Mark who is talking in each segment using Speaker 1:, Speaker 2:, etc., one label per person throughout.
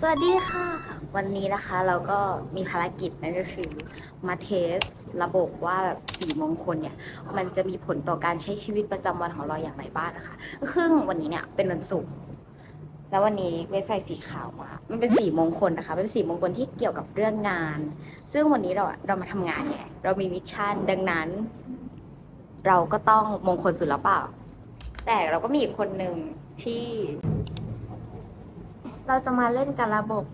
Speaker 1: สวัสดีค่ะ วันนี้นะคะเราก็มีภารกิจนั่นก็คือมาเทสระบบว่าแบบสีมงคลเนี่ย มันจะมีผลต่อการใช้ชีวิตประจำวันของเราอย่างไรบ้างนะคะซึ่งวันนี้เนี่ยเป็นวันศุกร์แล้ววันนี้เวใส่สีขาวมามันเป็นสีมงคลนะคะ เป็นสีมงคลที่เกี่ยวกับเรื่องงาน ซึ่งวันนี้เราอะเรามาทำงานไงเรามีมิชชั่นดังนั้น เราก็ต้องมงคลสุดแล้วเปล่า แต่เราก็มีอีกคนหนึ่งที่
Speaker 2: เราจะมาเล่นกับระบบ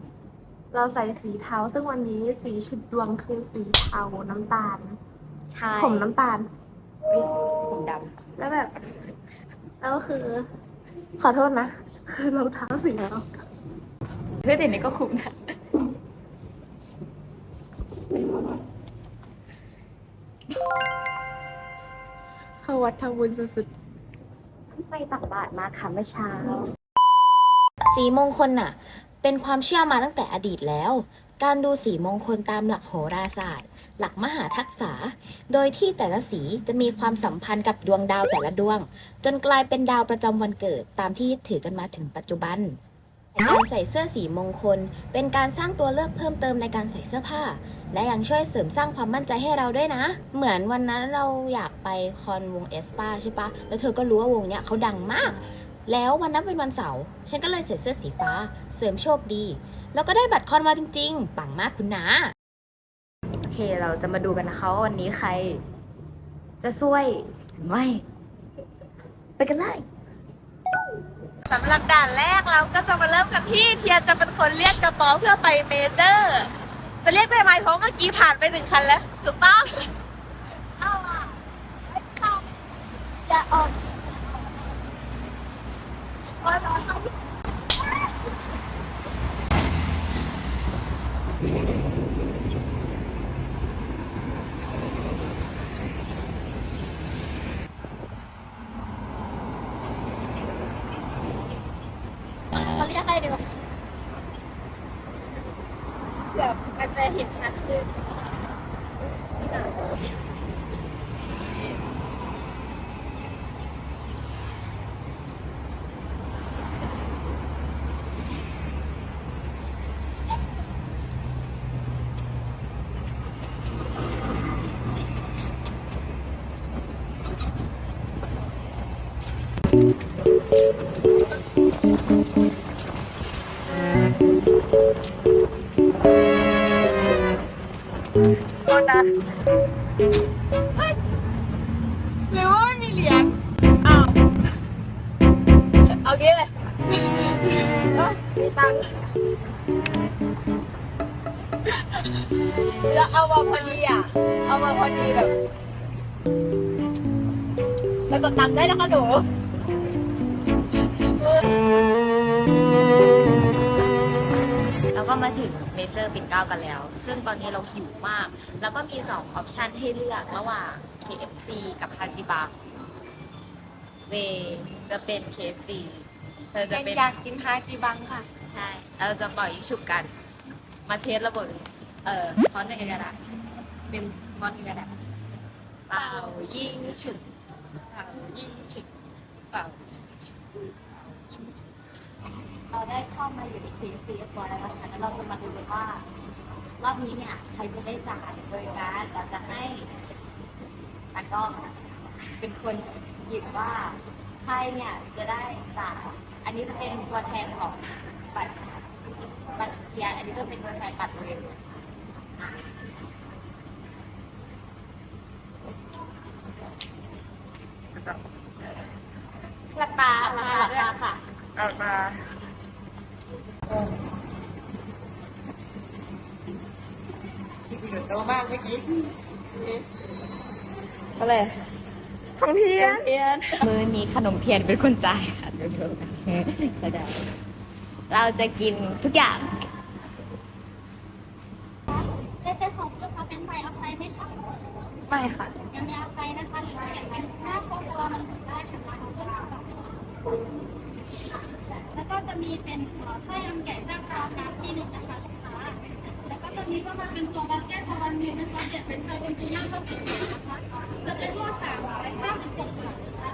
Speaker 2: เราใส่สีเทา ซึ่งวันนี้สีชุดดวงคือสีเทาน้ำตาล
Speaker 1: ใช่
Speaker 2: ผมน้ำตาล
Speaker 1: เอ้ยผมด
Speaker 2: แล้วแบบ แล้วก็คือ ขอโทษนะ คือรองเท้าสีเทาำ
Speaker 1: เพื่อนแต่นี้ก็คุ้มนะ
Speaker 2: เข้าวัดทำบุญสุด
Speaker 1: ไปตักบาตรมาค่ะเมื่อเช้า
Speaker 3: สีมงคลน่ะ เป็นความเชื่อมาตั้งแต่อดีตแล้ว การดูสีมงคลตามหลักโหราศาสตร์ หลักมหาทักษะ โดยที่แต่ละสีจะมีความสัมพันธ์กับดวงดาวแต่ละดวง จนกลายเป็นดาวประจำวันเกิดตามที่ยึดถือกันมาถึงปัจจุบันการใส่เสื้อสีมงคล เป็นการสร้างตัวเลือกเพิ่มเติมในการใส่เสื้อผ้า และยังช่วยเสริมสร้างความมั่นใจให้เราด้วยนะ เหมือนวันนั้นเราอยากไปคอนวงเอสปาใช่ปะแล้วเธอก็รู้ว่าวงเนี้ยเขาดังมาก แล้ววันนั้นเป็นวันเสาร์ฉันก็เลยใส่เสื้อสีฟ้า เสริมโชคดี แล้วก็ได้บัตรคอนมาจริง ๆ ปังมากคุณนา
Speaker 1: โอเคเราจะมาดูกันนะคะว่าวันนี้ใคร จะซวยหรือไม่ไปกันเลย
Speaker 2: ๆสำหรับด่านแรกเราก็จะมาเริ่มกันที่เทียจะเป็นคนเรียกกระป๋อเพื่อไปเมเจอร์ จะเรียกได้ไหมเพราะเมื่อกี้ผ่านไปหนึ่งคันแล้ว ถูกต้องเอาอะอย่าออก
Speaker 3: เขาเรียกให้ดีกว่าเผื่อมันจะเห็นชัดขึ้น
Speaker 2: หรือว่าไม่มีเหรียญอ้าวเอาเงี้ยเลยเอ้ยมีตังค์แล้วเอามาพอดีอะ เอามาพอดีแบบไปกดตังค์ได้นะคะหนู
Speaker 1: แล้วก็มาถึงเมเจอร์ปิ่นเกล้ากันแล้ว ซึ่งตอนนี้เราหิวมาก แล้วก็มีสองออปชันให้เลือกระหว่าง KFC กับฮาจิบะเวจะเป็น KFC เธอจะเป็น
Speaker 2: อยากกินฮาจิบังค่ะ
Speaker 1: ใช่เราจะปล่อยฉุกกัน มาเทสระบบเอ่อคอนในกระดาษเป็นคอนในกระดาษเป่ายิงฉุกเป่ายิงฉุกเป่ายิงฉุก
Speaker 3: เราได้เข้ามาอยู่ใน KFC เรียบร้อยแล้วนะคะแล้วเราจะมาดูกันว่ารอบนี้เนี่ยใครจะได้จ่ายบริการเราจะให้ตากล้องเป็นคนหยิบว่าใครเนี่ยจะได้จ่ายอันนี้จะเป็นตัวแทนของบัตรบัตรเทียนอันนี้ก็เป็นตัวแทนบัตรเลยจับ
Speaker 2: หลับตา
Speaker 3: มา
Speaker 2: มา
Speaker 3: หลับ
Speaker 2: ด้วย
Speaker 3: ตาค่ะ
Speaker 2: หลับตาคิดเหลือตัวมากเมื่อกี้
Speaker 1: อะไร
Speaker 2: ทั้งเทียน
Speaker 1: เทียนมือนี้ขนมเทียนเป็นคนจ่ายค่ะเดี๋ยวเดี๋ยวก็ได้เราจะกินทุกอย่าง
Speaker 4: ได้เป็นของลูกค้าเป็นไฟเอาไฟไหมคะ
Speaker 1: ไม่ค่ะ
Speaker 4: ยังมีเอาไฟนะคะหรือว่าอยากเป็นหน้าโครัวมันถึงได้นะคะ แล้วก็จะมีเป็นไส้ลำใหญ่เจ้าคราวน้ำที่หนึ่งนะคะลูกค้า แล้วก็จะมีก็มาเป็นตัวบัสเก็ตตัววันมิวนะคะเปลี่ยนเป็นเธอเป็นคุณหน้าก็ถึงนนะคะจะเป็นทั้งสามร้อยห้าสิบหกบาทนะคะ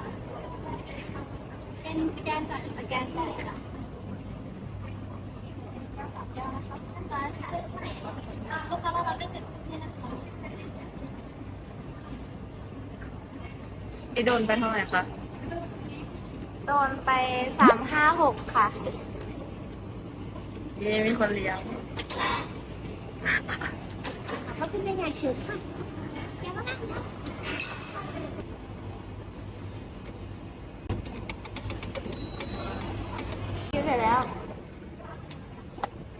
Speaker 4: เป็นสแกนจ่ายสแกนจ่ายค่ะร้านค่ะลูกค้าเราได้เสร็จที่นะคะ
Speaker 2: โดนไปเท่าไหร่คะ โดนไปสามห้าหกค่ะ
Speaker 1: เย้มีคนเลี้ยง
Speaker 4: เขาเป็นยังไงเชิญค่ะเดี๋ยวมานั่งนะ
Speaker 2: กินเสร็จแล้ว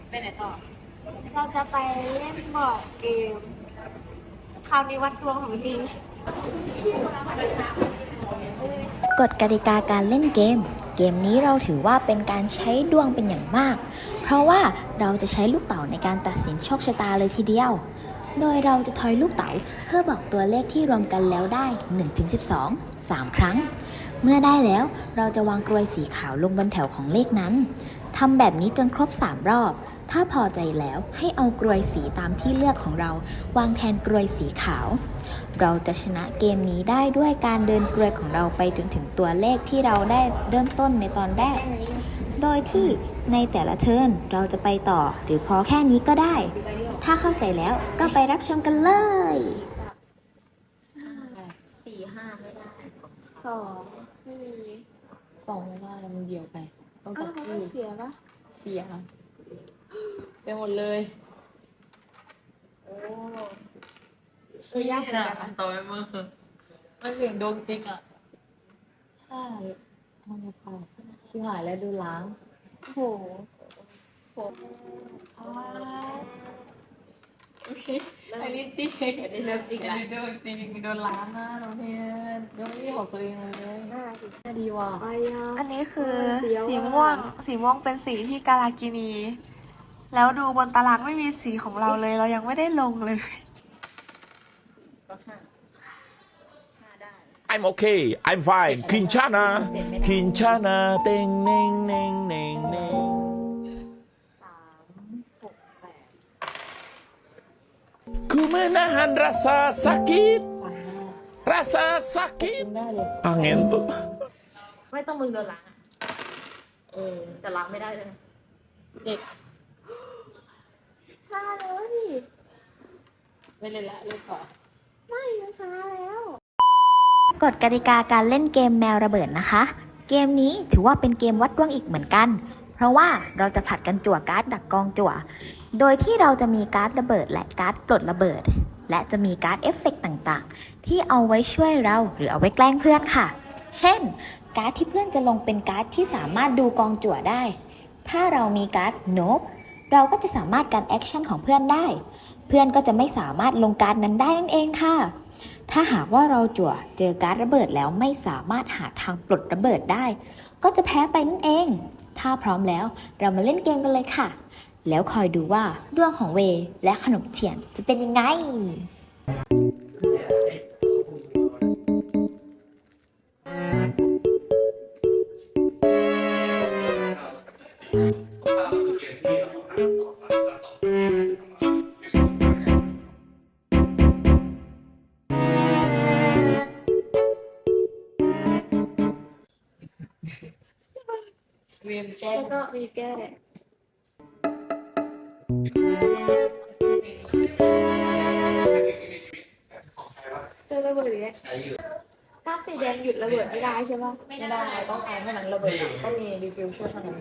Speaker 1: ไปไหนต่อ
Speaker 2: เราจะไปเล่นบอร์ดเกม คราวนี้วัดดวงของจริง
Speaker 3: กฎกติกาการเล่นเกม เกมนี้เราถือว่าเป็นการใช้ดวงเป็นอย่างมาก เพราะว่าเราจะใช้ลูกเต๋าในการตัดสินโชคชะตาเลยทีเดียว โดยเราจะทอยลูกเต๋าเพื่อบอกตัวเลขที่รวมกันแล้วได้ 1-12 3 ครั้ง เมื่อได้แล้วเราจะวางกรวยสีขาวลงบนแถวของเลขนั้นทำแบบนี้จนครบ 3 รอบ ถ้าพอใจแล้วให้เอากรวยสีตามที่เลือกของเรา วางแทนกรวยสีขาว เราจะชนะเกมนี้ได้ด้วยการเดินกรวยของเราไปจนถึงตัวเลขที่เราได้เริ่มต้นในตอนแรก โดยที่ในแต่ละเทิร์นเราจะไปต่อหรือพอแค่นี้ก็ได้ ถ้าเข้าใจแล้วก็ไปรับชมกันเลย
Speaker 1: สี่ห้าไม่ได้
Speaker 2: สองไม่มี
Speaker 5: สองไม่ได้มันเดียวไป ต้อง
Speaker 2: อ้า
Speaker 5: จั
Speaker 2: ว
Speaker 5: บ
Speaker 2: เขา
Speaker 5: คู่
Speaker 2: ก็เสียปะ
Speaker 5: เสีย เสียหมดเลย
Speaker 1: โอ้
Speaker 2: เออยากเหมือนกันนะ
Speaker 5: ต่อไปมือคือมันเสียงดวงจริงอะห้าห้องนี้พอชิบหายแล้วดูล้าง
Speaker 2: โอ้โห
Speaker 5: อันนี้จริง
Speaker 1: อันนี้เริ่มจริง
Speaker 5: อัน
Speaker 1: ละ
Speaker 5: นี้ดวงจริงโดนล้างนะน้องเทนดวงไม่มีของตัวเองเลยน่าดีว่ะ
Speaker 2: อันนี้คือ
Speaker 5: เสียว
Speaker 2: สี
Speaker 5: อะ
Speaker 2: ม่วง สีม่วงเป็นสีที่กาลากินี แล้วดูบนตารางไม่มีสีของเราเลย เรายังไม่ได้ลงเลย
Speaker 1: ก็ห้าห้าได้
Speaker 6: I'm okay. I'm fine. Kinchana. Kinchana. Ding, ning, ning, ning, ning.
Speaker 1: สามหกแปด
Speaker 6: Ku menahan rasa sakit.
Speaker 5: สั่งได้
Speaker 6: Rasa
Speaker 5: กิ
Speaker 6: sakit.
Speaker 5: นได้เลย
Speaker 6: Angin tuh.
Speaker 1: ไม่ต้องมึงโดนล้างอะ
Speaker 5: เออ
Speaker 1: แต่ล้างไม่ได้เลยนะ
Speaker 5: เจ็ด
Speaker 2: ชนะแล้วนี่
Speaker 5: ไม่เล่นละเล่นต่อ
Speaker 2: ไม่เราชนะแล้ว
Speaker 3: กฎกติกาการเล่นเกมแมวระเบิดนะคะ เกมนี้ถือว่าเป็นเกมวัดดวงอีกเหมือนกัน เพราะว่าเราจะผลัดกันจั่วการ์ดดักกองจั่ว โดยที่เราจะมีการ์ดระเบิด และการ์ดปลดระเบิด และจะมีการ์ดเอฟเฟกต์ต่างๆ ที่เอาไว้ช่วยเราหรือเอาไว้แกล้งเพื่อนค่ะ เช่น การ์ดที่เพื่อนจะลงเป็นการ์ดที่สามารถดูกองจั่วได้ ถ้าเรามีการ์ดโนบ เราก็จะสามารถการแอคชั่นของเพื่อนได้ เพื่อนก็จะไม่สามารถลงการ์ดนั้นได้นั่นเองค่ะ ถ้าหากว่าเราจั่วเจอการระเบิดแล้วไม่สามารถหาทางปลดระเบิดได้ ก็จะแพ้ไปนั่นเอง ถ้าพร้อมแล้วเรามาเล่นเกมกันเลยค่ะ แล้วคอยดูว่าดวงของเวและขนมเทียนจะเป็นยังไง
Speaker 5: เวียนแก้
Speaker 2: แล้วก็มีแก้เจอระเบิดอย่างเงี้ยก้าสีแดงหยุดระเบิดไม่ได้ใช่ปะ
Speaker 5: ไม่ได้ ต้องการให้หนังระเบิดต้องมีรีฟิลช่วยเท่านั้น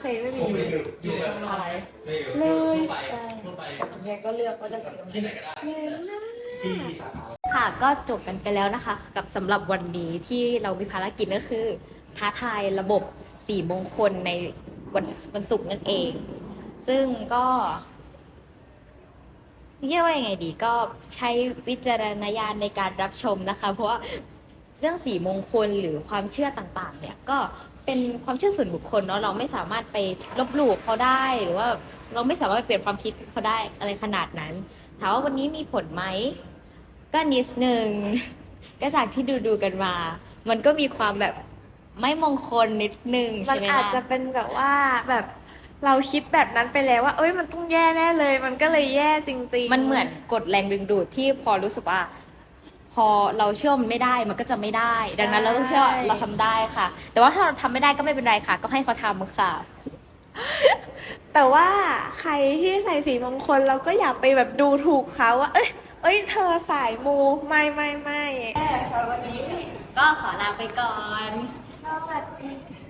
Speaker 2: ใครไม่มี
Speaker 5: ทาย
Speaker 2: เลย
Speaker 5: ใช่แต่คุณแม่ก็เลือกว่าจะใส่ตรงไหน
Speaker 2: เลยมาก
Speaker 1: ค่ะก็จบกันไปแล้วนะคะ กับสำหรับวันนี้ที่เรามีภารกิจก็คือ ท้าทายระบบ สี่มงคลในวันวันศุกร์นั่นเอง ซึ่งก็เรียกว่ายังไงดีก็ใช้วิจารณญาณในการรับชมนะคะ เพราะว่าเรื่องสีมงคลหรือความเชื่อต่างๆ เนี่ยก็เป็นความเชื่อส่วนบุคคลเนาะเราไม่สามารถไปลบหลู่เขาได้หรือว่าเราไม่สามารถไปเปลี่ยนความคิดเขาได้อะไรขนาดนั้นถามว่าวันนี้มีผลไหมก็นิดนึงก็จากที่ดูดูๆกันมา มันก็มีความแบบ ไม่มงคลนิดนึง
Speaker 2: มัน
Speaker 1: ใช่ไหม
Speaker 2: อาจ
Speaker 1: ล่ะ
Speaker 2: จะเป็นแบบว่าแบบเราคิดแบบนั้นไปแล้วว่า เอ้ยมันต้องแย่แน่เลย มันก็เลยแย่จริงๆ
Speaker 1: มันเหมือนกดแรงดึงดูดที่พอรู้สึกว่า พอเราเชื่อมันไม่ได้มันก็จะไม่ได้ ดังนั้นเราต้องเชื่อว่าเราทำได้ค่ะ แต่ว่าถ้าเราทำไม่ได้ก็ไม่เป็นไรค่ะ ก็ให้เขาทำค่ะ
Speaker 2: แต่ว่าใครที่ใส่สีมงคลเราก็อย่าไปแบบดูถูกเขาว่า เอ้ยเอ้ย เธอสายมูไม่ไม่ไม่แม่สำหรับวันนี้
Speaker 1: ก็ขอลาไปก่อน
Speaker 2: สวัสดี